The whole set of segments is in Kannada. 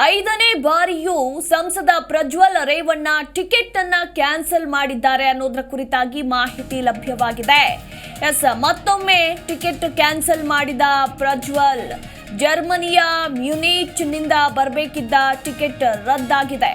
ಐದನೇ ಬಾರಿಯೂ ಸಂಸದ ಪ್ರಜ್ವಲ್ ರೇವಣ್ಣ ಟಿಕೆಟ್ ಅನ್ನ ಕ್ಯಾನ್ಸಲ್ ಮಾಡಿದ್ದಾರೆ ಅನ್ನೋದರ ಕುರಿತಾಗಿ ಮಾಹಿತಿ ಲಭ್ಯವಾಗಿದೆ. ಎಸ್, ಮತ್ತೊಮ್ಮೆ ಟಿಕೆಟ್ ಕ್ಯಾನ್ಸಲ್ ಮಾಡಿದ ಪ್ರಜ್ವಲ್, ಜರ್ಮನಿಯ ಮ್ಯುನೀಚ್ನಿಂದ ಬರಬೇಕಿದ್ದ ಟಿಕೆಟ್ ರದ್ದಾಗಿದೆ.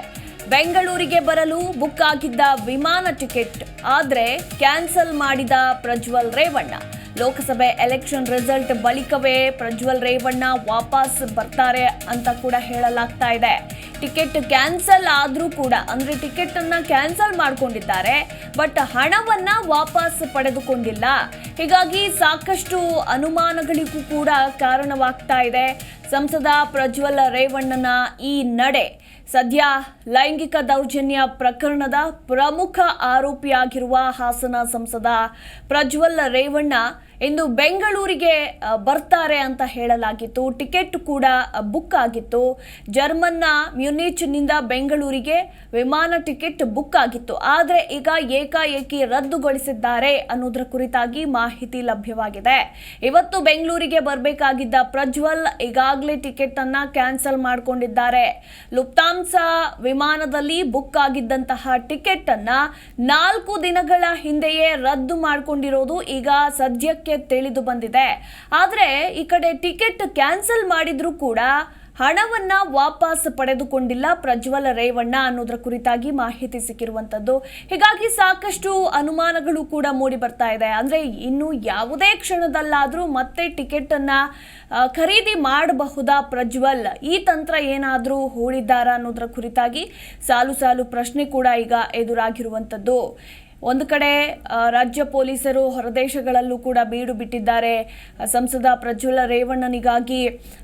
ಬೆಂಗಳೂರಿಗೆ ಬರಲು ಬುಕ್ ಆಗಿದ್ದ ವಿಮಾನ ಟಿಕೆಟ್, ಆದರೆ ಕ್ಯಾನ್ಸಲ್ ಮಾಡಿದ ಪ್ರಜ್ವಲ್ ರೇವಣ್ಣ. ಲೋಕಸಭೆ ಎಲೆಕ್ಷನ್ ರಿಸಲ್ಟ್ ಬಳಿಕವೇ ಪ್ರಜ್ವಲ್ ರೇವಣ್ಣ ವಾಪಸ್ ಬರ್ತಾರೆ ಅಂತ ಕೂಡ ಹೇಳಲಾಗ್ತಾ ಇದೆ. ಟಿಕೆಟ್ ಕ್ಯಾನ್ಸಲ್ ಆದರೂ ಕೂಡ, ಅಂದರೆ ಟಿಕೆಟನ್ನು ಕ್ಯಾನ್ಸಲ್ ಮಾಡಿಕೊಂಡಿದ್ದಾರೆ, ಬಟ್ ಹಣವನ್ನು ವಾಪಸ್ ಪಡೆದುಕೊಂಡಿಲ್ಲ. ಹೀಗಾಗಿ ಸಾಕಷ್ಟು ಅನುಮಾನಗಳಿಗೂ ಕೂಡ ಕಾರಣವಾಗ್ತಾ ಇದೆ. ಸಂಸದ ಪ್ರಜ್ವಲ್ ರೇವಣ್ಣನ ಈ ನಡೆ ಸದ್ಯ ಲೈಂಗಿಕ ದೌರ್ಜನ್ಯ ಪ್ರಕರಣದ ಪ್ರಮುಖ ಆರೋಪಿಯಾಗಿರುವ ಹಾಸನ ಸಂಸದ ಪ್ರಜ್ವಲ್ ರೇವಣ್ಣ ಇಂದು ಬೆಂಗಳೂರಿಗೆ ಬರ್ತಾರೆ ಅಂತ ಹೇಳಲಾಗಿತ್ತು. ಟಿಕೆಟ್ ಕೂಡ ಬುಕ್ ಆಗಿತ್ತು. ಜರ್ಮನ್ನ ಮ್ಯುನಿಚ್ನಿಂದ ಬೆಂಗಳೂರಿಗೆ ವಿಮಾನ ಟಿಕೆಟ್ ಬುಕ್ ಆಗಿತ್ತು. ಆದರೆ ಈಗ ಏಕಾಏಕಿ ರದ್ದುಗೊಳಿಸಿದ್ದಾರೆ ಅನ್ನೋದರ ಕುರಿತಾಗಿ ಮಾಹಿತಿ ಲಭ್ಯವಾಗಿದೆ. ಇವತ್ತು ಬೆಂಗಳೂರಿಗೆ ಬರಬೇಕಾಗಿದ್ದ ಪ್ರಜ್ವಲ್ ಈಗಾಗಲೇ ಟಿಕೆಟ್ ಅನ್ನ ಕ್ಯಾನ್ಸಲ್ ಮಾಡಿಕೊಂಡಿದ್ದಾರೆ. ಲುಪ್ತಾಂಸ ವಿಮಾನದಲ್ಲಿ ಬುಕ್ ಆಗಿದ್ದಂತಹ ಟಿಕೆಟ್ ಅನ್ನ ನಾಲ್ಕು ದಿನಗಳ ಹಿಂದೆಯೇ ರದ್ದು ಮಾಡಿಕೊಂಡಿರೋದು ಈಗ ಸದ್ಯಕ್ಕೆ ತಿಳಿದು ಬಂದಿದೆ. ಆದರೆ ಈ ಕಡೆ ಟಿಕೆಟ್ ಕ್ಯಾನ್ಸಲ್ ಮಾಡಿದ್ರು ಕೂಡ ಹಣವನ್ನ ವಾಪಸ್ ಪಡೆದುಕೊಂಡಿಲ್ಲ ಪ್ರಜ್ವಲ್ ರೇವಣ್ಣ ಅನ್ನೋದರ ಕುರಿತಾಗಿ ಮಾಹಿತಿ ಸಿಕ್ಕಿರುವಂತದ್ದು. ಹೀಗಾಗಿ ಸಾಕಷ್ಟು ಅನುಮಾನಗಳು ಕೂಡ ಮೂಡಿ ಬರ್ತಾ ಇದೆ. ಅಂದ್ರೆ ಇನ್ನು ಯಾವುದೇ ಕ್ಷಣದಲ್ಲಾದರೂ ಮತ್ತೆ ಟಿಕೆಟ್ ಅನ್ನ ಖರೀದಿ ಮಾಡಬಹುದಾ ಪ್ರಜ್ವಲ್? ಈ ತಂತ್ರ ಏನಾದರೂ ಹೂಡಿದ್ದಾರಾ ಅನ್ನೋದರ ಕುರಿತಾಗಿ ಸಾಲು ಸಾಲು ಪ್ರಶ್ನೆ ಕೂಡ ಈಗ ಎದುರಾಗಿರುವಂತದ್ದು. ಒಂದು ಕಡೆ ರಾಜ್ಯ ಪೊಲೀಸರು ಹೊರದೇಶಗಳಲ್ಲೂ ಕೂಡ ಬೀಡು ಬಿಟ್ಟಿದ್ದಾರೆ. ಸಂಸದ ಪ್ರಜ್ವಲ ರೇವಣ್ಣನಿಗಾಗಿ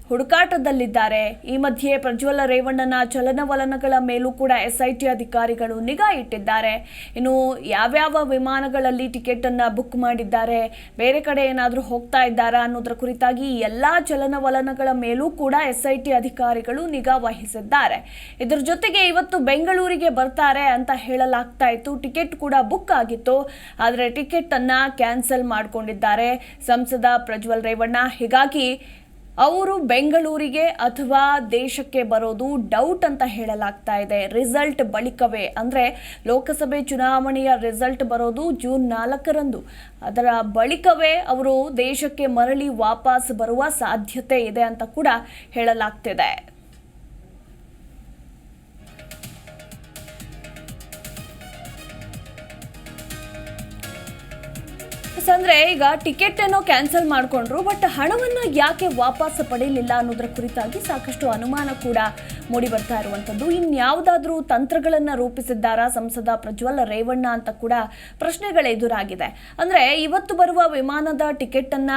ಹುಡುಕಾಟದಲ್ಲಿದ್ದಾರೆ. ಈ ಮಧ್ಯೆ ಪ್ರಜ್ವಲ ರೇವಣ್ಣನ ಚಲನವಲನಗಳ ಮೇಲೂ ಕೂಡ ಎಸ್ಐಟಿ ಅಧಿಕಾರಿಗಳು ನಿಗಾ ಇಟ್ಟಿದ್ದಾರೆ. ಇನ್ನು ಯಾವ್ಯಾವ ವಿಮಾನಗಳಲ್ಲಿ ಟಿಕೆಟ್ ಅನ್ನ ಬುಕ್ ಮಾಡಿದ್ದಾರೆ, ಬೇರೆ ಕಡೆ ಏನಾದರೂ ಹೋಗ್ತಾ ಇದ್ದಾರಾ ಅನ್ನೋದರ ಕುರಿತಾಗಿ ಎಲ್ಲ ಚಲನವಲನಗಳ ಮೇಲೂ ಕೂಡ ಎಸ್ಐಟಿ ಅಧಿಕಾರಿಗಳು ನಿಗಾ ವಹಿಸಿದ್ದಾರೆ. ಇದರ ಜೊತೆಗೆ ಇವತ್ತು ಬೆಂಗಳೂರಿಗೆ ಬರ್ತಾರೆ ಅಂತ ಹೇಳಲಾಗ್ತಾ ಇತ್ತು. ಟಿಕೆಟ್ ಕೂಡ ಬುಕ್ ಆಗಿತ್ತು. ಆದರೆ ಟಿಕೆಟ್ ಅನ್ನ ಕ್ಯಾನ್ಸಲ್ ಮಾಡಿಕೊಂಡಿದ್ದಾರೆ. ಸಂಸದ ಪ್ರಜ್ವಲ್ ರೇವಣ್ಣ. ಹೀಗಾಗಿ ಅವರು ಬೆಂಗಳೂರಿಗೆ ಅಥವಾ ದೇಶಕ್ಕೆ ಬರೋದು ಡೌಟ್ ಅಂತ ಹೇಳಲಾಗ್ತಾ ಇದೆ. ರಿಸಲ್ಟ್ ಬಳಿಕವೇ. ಅಂದರೆ ಲೋಕಸಭೆ ಚುನಾವಣೆಯ ರಿಸಲ್ಟ್ ಬರೋದು ಜೂನ್ ನಾಲ್ಕರಂದು. ಅದರ ಬಳಿಕವೇ ಅವರು ದೇಶಕ್ಕೆ ಮರಳಿ ವಾಪಸ್ ಬರುವ ಸಾಧ್ಯತೆ ಇದೆ ಅಂತ ಕೂಡ ಹೇಳಲಾಗ್ತಿದೆ. ಎಸ್, ಅಂದ್ರೆ ಈಗ ಟಿಕೆಟ್ ಏನೋ ಕ್ಯಾನ್ಸಲ್ ಮಾಡಿಕೊಂಡ್ರು ಬಟ್ ಹಣವನ್ನ ಯಾಕೆ ವಾಪಸ್ ಪಡೆಯಲಿಲ್ಲ ಅನ್ನೋದ್ರ ಕುರಿತಾಗಿ ಸಾಕಷ್ಟು ಅನುಮಾನ ಕೂಡ ಮೂಡಿ ಬರ್ತಾ ಇರುವಂತದ್ದು ಇನ್ಯಾವುದಾದ್ರೂ ತಂತ್ರಗಳನ್ನ ರೂಪಿಸಿದ್ದಾರಾ ಸಂಸದ ಪ್ರಜ್ವಲ್ ರೇವಣ್ಣ ಅಂತ ಕೂಡ ಪ್ರಶ್ನೆಗಳು ಎದುರಾಗಿದೆ. ಅಂದ್ರೆ ಇವತ್ತು ಬರುವ ವಿಮಾನದ ಟಿಕೆಟ್ ಅನ್ನ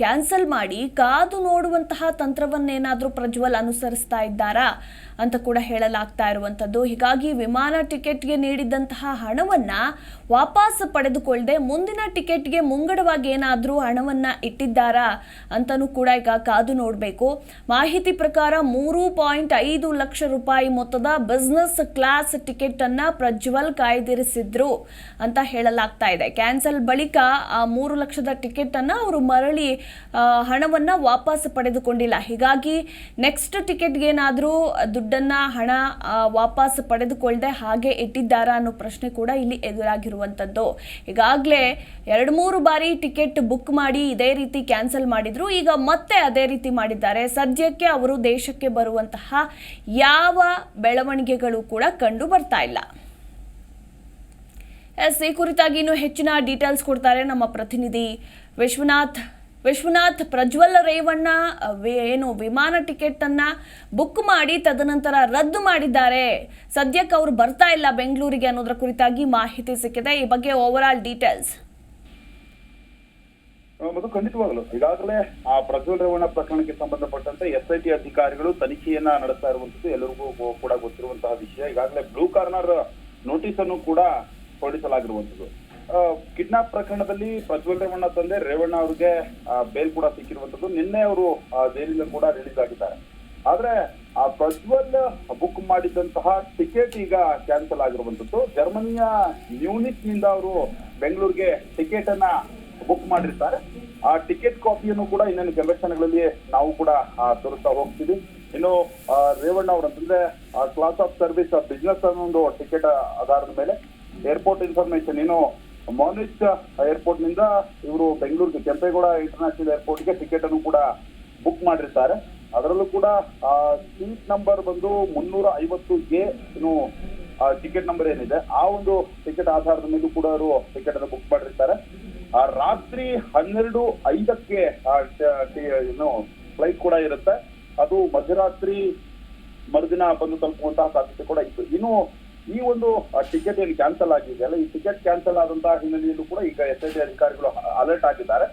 ಕ್ಯಾನ್ಸಲ್ ಮಾಡಿ ಕಾದು ನೋಡುವಂತಹ ತಂತ್ರವನ್ನೇನಾದರೂ ಪ್ರಜ್ವಲ್ ಅನುಸರಿಸ್ತಾ ಇದ್ದಾರಾ ಅಂತ ಕೂಡ ಹೇಳಲಾಗ್ತಾ ಇರುವಂಥದ್ದು. ಹೀಗಾಗಿ ವಿಮಾನ ಟಿಕೆಟ್ಗೆ ನೀಡಿದ್ದಂತಹ ಹಣವನ್ನು ವಾಪಸ್ ಪಡೆದುಕೊಳ್ಳದೆ ಮುಂದಿನ ಟಿಕೆಟ್ಗೆ ಮುಂಗಡವಾಗಿ ಏನಾದರೂ ಹಣವನ್ನು ಇಟ್ಟಿದ್ದಾರಾ ಅಂತಲೂ ಕೂಡ ಈಗ ಕಾದು ನೋಡಬೇಕು. ಮಾಹಿತಿ ಪ್ರಕಾರ ಮೂರು ಪಾಯಿಂಟ್ ಐದು ಲಕ್ಷ ರೂಪಾಯಿ ಮೊತ್ತದ ಬಿಸ್ನೆಸ್ ಕ್ಲಾಸ್ ಟಿಕೆಟನ್ನು ಪ್ರಜ್ವಲ್ ಕಾಯ್ದಿರಿಸಿದ್ರು ಅಂತ ಹೇಳಲಾಗ್ತಾ ಇದೆ. ಕ್ಯಾನ್ಸಲ್ ಬಳಿಕ ಆ ಮೂರು ಲಕ್ಷದ ಟಿಕೆಟನ್ನು ಅವರು ಮರಳಿ ಹಣವನ್ನ ವಾಪಸ್ ಪಡೆದುಕೊಂಡಿಲ್ಲ. ಹೀಗಾಗಿ ನೆಕ್ಸ್ಟ್ ಟಿಕೆಟ್ಗೇನಾದರೂ ದುಡ್ಡನ್ನು ಹಣ ವಾಪಸ್ ಪಡೆದುಕೊಳ್ಳದೆ ಹಾಗೆ ಇಟ್ಟಿದ್ದಾರಾ ಅನ್ನೋ ಪ್ರಶ್ನೆ ಕೂಡ ಇಲ್ಲಿ ಎದುರಾಗಿರುವಂಥದ್ದು ಈಗಾಗಲೇ ಎರಡು ಮೂರು ಬಾರಿ ಟಿಕೆಟ್ ಬುಕ್ ಮಾಡಿ ಇದೇ ರೀತಿ ಕ್ಯಾನ್ಸಲ್ ಮಾಡಿದ್ರು. ಈಗ ಮತ್ತೆ ಅದೇ ರೀತಿ ಮಾಡಿದ್ದಾರೆ. ಸದ್ಯಕ್ಕೆ ಅವರು ದೇಶಕ್ಕೆ ಬರುವಂತಹ ಯಾವ ಬೆಳವಣಿಗೆಗಳು ಕೂಡ ಕಂಡು ಬರ್ತಾ ಇಲ್ಲ. ಎಸ್, ಈ ಕುರಿತಾಗಿ ಇನ್ನೂ ಹೆಚ್ಚಿನ ಡೀಟೇಲ್ಸ್ ಕೊಡ್ತಾರೆ ನಮ್ಮ ಪ್ರತಿನಿಧಿ ವಿಶ್ವನಾಥ್. ವಿಶ್ವನಾಥ್ ಪ್ರಜ್ವಲ್ ರೇವಣ್ಣ ಏನು ವಿಮಾನ ಟಿಕೆಟ್ ಅನ್ನ ಬುಕ್ ಮಾಡಿ, ತದನಂತರ ರದ್ದು ಮಾಡಿದ್ದಾರೆ. ಸದ್ಯಕ್ಕೆ ಅವರು ಬರ್ತಾ ಇಲ್ಲ ಬೆಂಗಳೂರಿಗೆ ಅನ್ನೋದ್ರ ಕುರಿತಾಗಿ ಮಾಹಿತಿ ಸಿಕ್ಕಿದೆ. ಈ ಬಗ್ಗೆ ಓವರ್ ಆಲ್ ಡೀಟೇಲ್ಸ್ ಮತ್ತು ಖಂಡಿತವಾಗಲು ಈಗಾಗಲೇ ಆ ಪ್ರಜ್ವಲ್ ರೇವಣ್ಣ ಪ್ರಕರಣಕ್ಕೆ ಸಂಬಂಧಪಟ್ಟಂತೆ ಎಸ್ ಐ ಟಿ ಅಧಿಕಾರಿಗಳು ತನಿಖೆಯನ್ನ ನಡೆಸ್ತಾ ಇರುವಂತದ್ದು ಎಲ್ಲರಿಗೂ ಕೂಡ ಗೊತ್ತಿರುವಂತಹ ವಿಷಯ. ಈಗಾಗಲೇ ಬ್ಲೂ ಕಾರ್ನರ್ ನೋಟಿಸ್ ಅನ್ನು ಕೂಡ ಹೊರಡಿಸಲಾಗಿರುವಂತದ್ದು ಕಿಡ್ನಾಪ್ ಪ್ರಕರಣದಲ್ಲಿ ಪ್ರಜ್ವಲ್ ರೇವಣ್ಣ ತಂದೆ ರೇವಣ್ಣ ಅವರಿಗೆ ಬೇಲ್ ಕೂಡ ಸಿಕ್ಕಿರುವಂತದ್ದು ನಿನ್ನೆ ಅವರು ಜೈಲಿಂದ ಕೂಡ ರಿಲೀಸ್ ಆಗಿದ್ದಾರೆ. ಆದ್ರೆ, ಆ, ಪ್ರಜ್ವಲ್ ಬುಕ್ ಮಾಡಿದಂತಹ ಟಿಕೆಟ್ ಈಗ ಕ್ಯಾನ್ಸಲ್ ಆಗಿರುವಂತದ್ದು ಜರ್ಮನಿಯ ಮ್ಯೂನಿಕ್ನಿಂದ ಅವರು ಬೆಂಗಳೂರಿಗೆ ಟಿಕೆಟ್ ಅನ್ನ ಬುಕ್ ಮಾಡಿರ್ತಾರೆ. ಆ ಟಿಕೆಟ್ ಕಾಪಿಯನ್ನು ಕೂಡ ಇನ್ನೇನು ಕೆಲವೇ ನಾವು ಕೂಡ ತೋರಿಸ್ತಾ ಹೋಗ್ತೀವಿ. ಇನ್ನು ರೇವಣ್ಣ ಅವರು ಅಂತಂದ್ರೆ ಕ್ಲಾಸ್ ಆಫ್ ಸರ್ವಿಸ್ ಬಿಸ್ನೆಸ್ ಅನ್ನೋ ಒಂದು ಟಿಕೆಟ್ ಆಧಾರದ ಮೇಲೆ. ಏರ್ಪೋರ್ಟ್ ಇನ್ಫಾರ್ಮೇಶನ್ ಇನ್ನು ಮಾನಿಚ್ ಏರ್ಪೋರ್ಟ್ನಿಂದ ಇವರು ಬೆಂಗಳೂರಿಗೆ ಕೆಂಪೇಗೌಡ ಇಂಟರ್ನ್ಯಾಷನಲ್ ಏರ್ಪೋರ್ಟ್ಗೆ ಟಿಕೆಟ್ ಅನ್ನು ಕೂಡ ಬುಕ್ ಮಾಡಿರ್ತಾರೆ. ಅದರಲ್ಲೂ ಕೂಡ ಸೀಟ್ ನಂಬರ್ ಬಂದು ಮುನ್ನೂರ ಐವತ್ತು ಎ ಇನ್ನು ಟಿಕೆಟ್ ನಂಬರ್ ಏನಿದೆ ಆ ಒಂದು ಟಿಕೆಟ್ ಆಧಾರದ ಮೇಲೂ ಕೂಡ ಅವರು ಟಿಕೆಟ್ ಅನ್ನು ಬುಕ್ ಮಾಡಿರ್ತಾರೆ. ಆ ರಾತ್ರಿ ಹನ್ನೆರಡು ಐದಕ್ಕೆ ಆ, ಏನು ಫ್ಲೈಟ್ ಕೂಡ ಇರುತ್ತೆ. ಅದು ಮಧ್ಯರಾತ್ರಿ ಮರುದಿನ ಬಂದು ತಲುಪುವಂತಹ ಸಾಧ್ಯತೆ ಕೂಡ ಇತ್ತು. ಇನ್ನು ಈ ಒಂದು ಟಿಕೆಟ್ ಏನು ಕ್ಯಾನ್ಸಲ್ ಆಗಿದೆಯಲ್ಲ ಈ ಟಿಕೆಟ್ ಕ್ಯಾನ್ಸಲ್ ಆದಂತಹ ಹಿನ್ನೆಲೆಯಲ್ಲೂ ಕೂಡ ಈಗ ಎಸ್ ಐ ಟಿ ಅಧಿಕಾರಿಗಳು ಅಲರ್ಟ್ ಆಗಿದ್ದಾರೆ.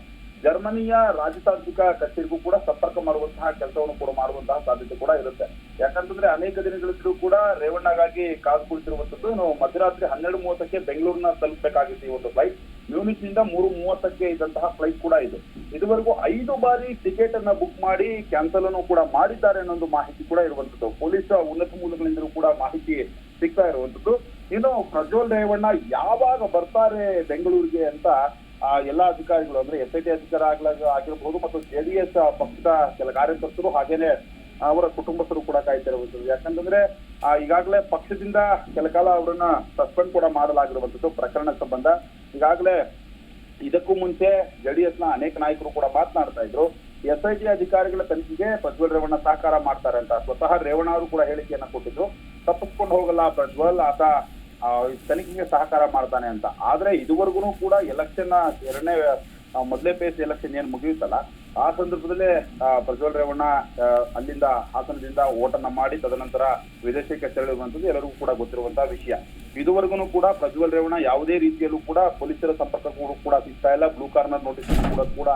ಜರ್ಮನಿಯ ರಾಜತಾಂತ್ರಿಕ ಕಚೇರಿಗೂ ಕೂಡ ಸಂಪರ್ಕ ಮಾಡುವಂತಹ ಕೆಲಸವನ್ನು ಕೂಡ ಮಾಡುವಂತಹ ಸಾಧ್ಯತೆ ಕೂಡ ಇರುತ್ತೆ. ಯಾಕಂತಂದ್ರೆ ಅನೇಕ ದಿನಗಳಿಂದಲೂ ಕೂಡ ರೇವಣ್ಣಗಾಗಿ ಕಾದು ಕುಳಿತಿರುವಂತದ್ದು ನಾವು ಮಧ್ಯರಾತ್ರಿ ಹನ್ನೆರಡು ಮೂವತ್ತಕ್ಕೆ ಬೆಂಗಳೂರಿನ ತಲುಪಬೇಕಾಗಿತ್ತು ಈ ಒಂದು ಫ್ಲೈಟ್ ಮ್ಯೂನಿಕ್ನಿಂದ ಮೂರು ಮೂವತ್ತಕ್ಕೆ ಇದ್ದಂತಹ ಫ್ಲೈಟ್ ಕೂಡ ಇದು. ಇದುವರೆಗೂ ಐದು ಬಾರಿ ಟಿಕೆಟ್ ಅನ್ನ ಬುಕ್ ಮಾಡಿ ಕ್ಯಾನ್ಸಲ್ ಅನ್ನು ಕೂಡ ಮಾಡಿದ್ದಾರೆ ಅನ್ನೋ ಮಾಹಿತಿ ಕೂಡ ಇರುವಂತದ್ದು. ಪೊಲೀಸ್ ಉನ್ನತ ಮೂಲಗಳಿಂದಲೂ ಕೂಡ ಮಾಹಿತಿ ಸಿಗ್ತಾ ಇರುವಂತದ್ದು ಇನ್ನು ಪ್ರಜ್ವಲ್ ರೇವಣ್ಣ ಯಾವಾಗ ಬರ್ತಾರೆ ಬೆಂಗಳೂರಿಗೆ ಅಂತ ಆ ಎಲ್ಲಾ ಅಧಿಕಾರಿಗಳು ಅಂದ್ರೆ ಎಸ್ ಐ ಟಿ ಅಧಿಕಾರ ಆಗಿರ್ಬೋದು ಮತ್ತು ಜೆಡಿಎಸ್ ಪಕ್ಷದ ಕೆಲ ಕಾರ್ಯಕರ್ತರು ಹಾಗೇನೆ ಅವರ ಕುಟುಂಬಸ್ಥರು ಕೂಡ ಕಾಯ್ತಾ ಇರುವಂತದ್ದು ಯಾಕಂತಂದ್ರೆ ಆ, ಈಗಾಗಲೇ ಪಕ್ಷದಿಂದ ಕೆಲ ಕಾಲ ಅವರನ್ನ ಸಸ್ಪೆಂಡ್ ಕೂಡ ಮಾಡಲಾಗಿರುವಂತದ್ದು ಪ್ರಕರಣ ಸಂಬಂಧ. ಈಗಾಗಲೇ ಇದಕ್ಕೂ ಮುಂಚೆ ಜೆಡಿಎಸ್ನ ಅನೇಕ ನಾಯಕರು ಕೂಡ ಮಾತನಾಡ್ತಾ ಇದ್ರು. ಎಸ್ ಐ ಟಿ ಅಧಿಕಾರಿಗಳ ತನಿಖೆಗೆ ಪ್ರಜ್ವಲ್ ರೇವಣ್ಣ ಸಹಕಾರ ಮಾಡ್ತಾರೆ ಅಂತ. ಸ್ವತಃ ರೇವಣ್ಣ ಅವರು ಕೂಡ ಹೇಳಿಕೆಯನ್ನ ಕೊಟ್ಟಿದ್ರು. ತಪ್ಪಿಸ್ಕೊಂಡು ಹೋಗಲ್ಲ ಪ್ರಜ್ವಲ್ ಆತ ತನಿಖೆಗೆ ಸಹಕಾರ ಮಾಡ್ತಾನೆ ಅಂತ. ಆದ್ರೆ ಇದುವರೆಗೂ ಕೂಡ ಎಲೆಕ್ಷನ್ ಎರಡನೇ ಮೊದಲೇ ಪೇಸ್ ಎಲೆಕ್ಷನ್ ಏನ್ ಮುಗಿಯುತ್ತಲ್ಲ, ಆ ಸಂದರ್ಭದಲ್ಲೇ ಪ್ರಜ್ವಲ್ ರೇವಣ್ಣ ಅಲ್ಲಿಂದ ಹಾಸನದಿಂದ ಓಟನ್ನ ಮಾಡಿ, ತದನಂತರ ವಿದೇಶಕ್ಕೆ ತೆರಳಿರುವಂತದ್ದು ಎಲ್ಲರಿಗೂ ಕೂಡ ಗೊತ್ತಿರುವಂತಹ ವಿಷಯ. ಇದುವರೆಗೂ ಕೂಡ ಪ್ರಜ್ವಲ್ ರೇವಣ್ಣ ಯಾವುದೇ ರೀತಿಯಲ್ಲೂ ಕೂಡ ಪೊಲೀಸರ ಸಂಪರ್ಕಕ್ಕೂ ಕೂಡ ಸಿಗ್ತಾ ಇಲ್ಲ, ಬ್ಲೂ ಕಾರ್ನರ್ ನೋಟಿಸ್ ಕೂಡ ಕೂಡ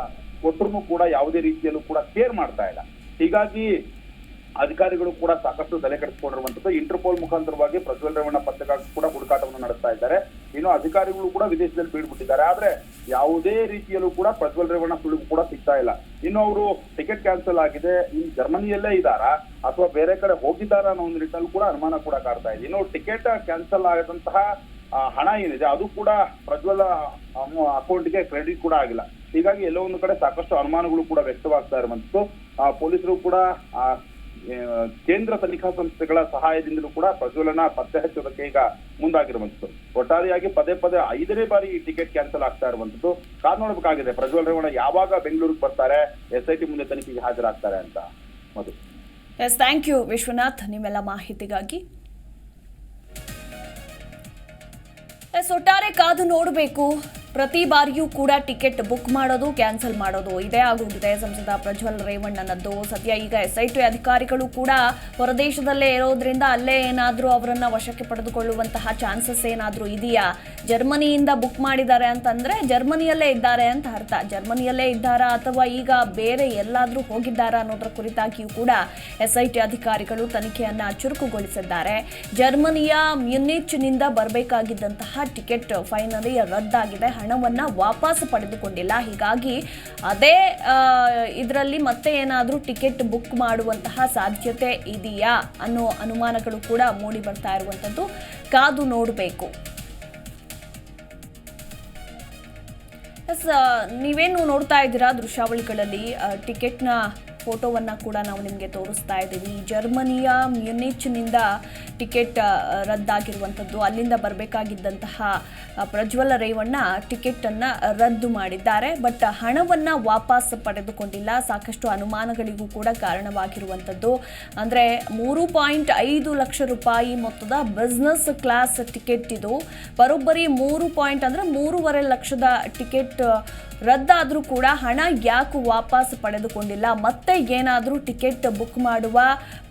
ಕೊಟ್ಟರು ಕೂಡ ಯಾವುದೇ ರೀತಿಯಲ್ಲೂ ಕೂಡ ಕೇರ್ ಮಾಡ್ತಾ ಇಲ್ಲ. ಹೀಗಾಗಿ ಅಧಿಕಾರಿಗಳು ಕೂಡ ಸಾಕಷ್ಟು ತಲೆ ಕೆಡಿಸಿಕೊಂಡಿರುವಂತದ್ದು ಇಂಟರ್ಪೋಲ್ ಮುಖಾಂತರವಾಗಿ ಪ್ರಜ್ವಲ್ ರೇವಣ್ಣ ಪತ್ತೆಗಾಗಿ ಕೂಡ ಹುಡುಕಾಟವನ್ನು ನಡೆಸ್ತಾ ಇದ್ದಾರೆ. ಇನ್ನು ಅಧಿಕಾರಿಗಳು ಕೂಡ ವಿದೇಶದಲ್ಲಿ ಬೀಳ್ಬಿಟ್ಟಿದ್ದಾರೆ. ಆದ್ರೆ ಯಾವುದೇ ರೀತಿಯಲ್ಲೂ ಕೂಡ ಪ್ರಜ್ವಲ್ ರೇವಣ್ಣ ಸುಳಿವು ಕೂಡ ಸಿಗ್ತಾ ಇಲ್ಲ. ಇನ್ನು ಅವರು ಟಿಕೆಟ್ ಕ್ಯಾನ್ಸಲ್ ಆಗಿದೆ. ಇನ್ನು ಜರ್ಮನಿಯಲ್ಲೇ ಇದ್ದಾರಾ? ಅಥವಾ ಬೇರೆ ಕಡೆ ಹೋಗಿದ್ದಾರಾ ಅನ್ನೋ ಒಂದು ನಿಟ್ಟಿನಲ್ಲಿ ಕೂಡ ಅನುಮಾನ ಕೂಡ ಕಾಡ್ತಾ ಇದೆ. ಇನ್ನು ಟಿಕೆಟ್ ಕ್ಯಾನ್ಸಲ್ ಆಗದಂತಹ ಹಣ ಏನಿದೆ, ಅದು ಕೂಡ ಪ್ರಜ್ವಲ ಅಕೌಂಟ್ಗೆ ಕ್ರೆಡಿಟ್ ಕೂಡ ಆಗಿಲ್ಲ. ಹೀಗಾಗಿ ಎಲ್ಲೋ ಒಂದು ಕಡೆ ಸಾಕಷ್ಟು ಅನುಮಾನಗಳು ಕೂಡ ವ್ಯಕ್ತವಾಗ್ತಾ ಇರುವಂತದ್ದು ಪೊಲೀಸರು ಕೂಡ ಕೇಂದ್ರ ತನಿಖಾ ಸಂಸ್ಥೆಗಳ ಸಹಾಯದಿಂದಲೂ ಕೂಡ ಪ್ರಜ್ವಲನ, ಪತ್ತೆ ಹಚ್ಚೋದಕ್ಕೆ ಈಗ ಮುಂದಾಗಿರುವಂತದ್ದು ಒಟ್ಟಾರೆಯಾಗಿ ಪದೇ ಪದೇ ಐದನೇ ಬಾರಿ ಟಿಕೆಟ್ ಕ್ಯಾನ್ಸಲ್ ಆಗ್ತಾ ಇರುವಂತದ್ದು ಕಾದ್ ನೋಡ್ಬೇಕಾಗಿದೆ, ಪ್ರಜ್ವಲ್ ರೇವಣ್ಣ ಯಾವಾಗ ಬೆಂಗಳೂರಿಗೆ ಬರ್ತಾರೆ ಎಸ್ ಐ ಟಿ ಮುಂದೆ ತನಿಖೆಗೆ ಹಾಜರಾಗ್ತಾರೆ ಅಂತ. Madhu. Yes thank you Vishwanath, ನಿಮ್ಮೆಲ್ಲ ಮಾಹಿತಿಗಾಗಿ. ಎಸ್ ಒಟ್ಟಾರೆ ಕಾದು ನೋಡಬೇಕು. ಪ್ರತಿ ಬಾರಿಯೂ ಕೂಡ ಟಿಕೆಟ್ ಬುಕ್ ಮಾಡೋದು, ಕ್ಯಾನ್ಸಲ್ ಮಾಡೋದು ಇದೇ. ಆಗೋಗಿದೆ ಸಂಸದ ಪ್ರಜ್ವಲ್ ರೇವಣ್ಣನದ್ದು ಸದ್ಯ ಈಗ ಎಸ್ ಐ ಟಿ ಅಧಿಕಾರಿಗಳು ಕೂಡ ಹೊರದೇಶದಲ್ಲೇ ಇರೋದ್ರಿಂದ ಅಲ್ಲೇ ಏನಾದರೂ ಅವರನ್ನು ವಶಕ್ಕೆ ಪಡೆದುಕೊಳ್ಳುವಂತಹ ಚಾನ್ಸಸ್ ಏನಾದರೂ ಇದೆಯಾ? ಜರ್ಮನಿಯಿಂದ ಬುಕ್ ಮಾಡಿದ್ದಾರೆ ಅಂತಂದರೆ ಜರ್ಮನಿಯಲ್ಲೇ ಇದ್ದಾರೆ ಅಂತ ಅರ್ಥ. ಜರ್ಮನಿಯಲ್ಲೇ ಇದ್ದಾರಾ ಅಥವಾ ಈಗ ಬೇರೆ ಎಲ್ಲಾದರೂ ಹೋಗಿದ್ದಾರಾ ಅನ್ನೋದರ ಕುರಿತಾಗಿಯೂ ಕೂಡ ಎಸ್ ಐ ಟಿ ಅಧಿಕಾರಿಗಳು ತನಿಖೆಯನ್ನ ಚುರುಕುಗೊಳಿಸಿದ್ದಾರೆ. ಜರ್ಮನಿಯ ಮ್ಯುನಿಚ್ನಿಂದ ಬರಬೇಕಾಗಿದ್ದಂತಹ ಟಿಕೆಟ್ ಫೈನಲಿ ರದ್ದಾಗಿದೆ. ಹಣವನ್ನ ವಾಪಸ್ ಪಡೆದುಕೊಂಡಿಲ್ಲ. ಹೀಗಾಗಿ ಅದೇ ಇದರಲ್ಲಿ ಮತ್ತೆ ಏನಾದರೂ ಟಿಕೆಟ್ ಬುಕ್ ಮಾಡುವಂತಹ ಸಾಧ್ಯತೆ ಇದೆಯಾ ಅನ್ನೋ ಅನುಮಾನಗಳು ಕೂಡ ಮೂಡಿ ಬರ್ತಾ ಇರುವಂಥದ್ದು ಕಾದು ನೋಡಬೇಕು. ಎಸ್ ನೀವೇನು ನೋಡ್ತಾ ಇದ್ದೀರಾ ದೃಶ್ಯಾವಳಿಗಳಲ್ಲಿ ಟಿಕೆಟ್ನ ಫೋಟೋವನ್ನು ಕೂಡ ನಾವು ನಿಮಗೆ ತೋರಿಸ್ತಾ ಇದ್ದೀವಿ. ಜರ್ಮನಿಯ ಮ್ಯುನಿಚ್ನಿಂದ ಟಿಕೆಟ್ ರದ್ದಾಗಿರುವಂಥದ್ದು. ಅಲ್ಲಿಂದ ಬರಬೇಕಾಗಿದ್ದಂತಹ ಪ್ರಜ್ವಲ ರೇವಣ್ಣ ಟಿಕೆಟನ್ನು ರದ್ದು ಮಾಡಿದ್ದಾರೆ. ಬಟ್ ಹಣವನ್ನು ವಾಪಸ್ ಪಡೆದುಕೊಂಡಿಲ್ಲ. ಸಾಕಷ್ಟು ಅನುಮಾನಗಳಿಗೂ ಕೂಡ ಕಾರಣವಾಗಿರುವಂಥದ್ದು. ಅಂದರೆ ಮೂರು ಪಾಯಿಂಟ್ ಐದು ಲಕ್ಷ ರೂಪಾಯಿ ಮೊತ್ತದ ಬಿಸ್ನೆಸ್ ಕ್ಲಾಸ್ ಟಿಕೆಟ್ ಇದು. ಬರೋಬ್ಬರಿ ಮೂರು ಪಾಯಿಂಟ್, ಅಂದರೆ ಮೂರುವರೆ ಲಕ್ಷದ ಟಿಕೆಟ್ ರದ್ದಾದರೂ ಕೂಡ ಹಣ ಯಾಕೆ ವಾಪಸ್ ಪಡೆದುಕೊಂಡಿಲ್ಲ. ಮತ್ತೆ ಏನಾದರೂ ಟಿಕೆಟ್ ಬುಕ್ ಮಾಡುವ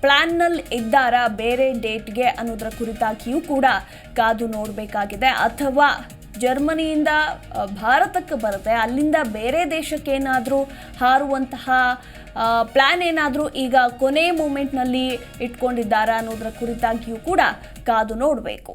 ಪ್ಲ್ಯಾನ್ನಲ್ಲಿ ಇದ್ದಾರಾ? ಬೇರೆ ಡೇಟ್ಗೆ ಅನ್ನೋದರ ಕುರಿತಾಗಿಯೂ ಕೂಡ ಕಾದು ನೋಡಬೇಕಾಗಿದೆ. ಅಥವಾ ಜರ್ಮನಿಯಿಂದ ಭಾರತಕ್ಕೆ ಬರುತ್ತೆ, ಅಲ್ಲಿಂದ ಬೇರೆ ದೇಶಕ್ಕೆ ಏನಾದರೂ ಹಾರುವಂತಹ ಪ್ಲ್ಯಾನ್ ಏನಾದರೂ ಈಗ ಕೊನೆ ಮೂಮೆಂಟ್ನಲ್ಲಿ ಇಟ್ಕೊಂಡಿದ್ದಾರಾ ಅನ್ನೋದರ ಕುರಿತಾಗಿಯೂ ಕೂಡ ಕಾದು ನೋಡಬೇಕು.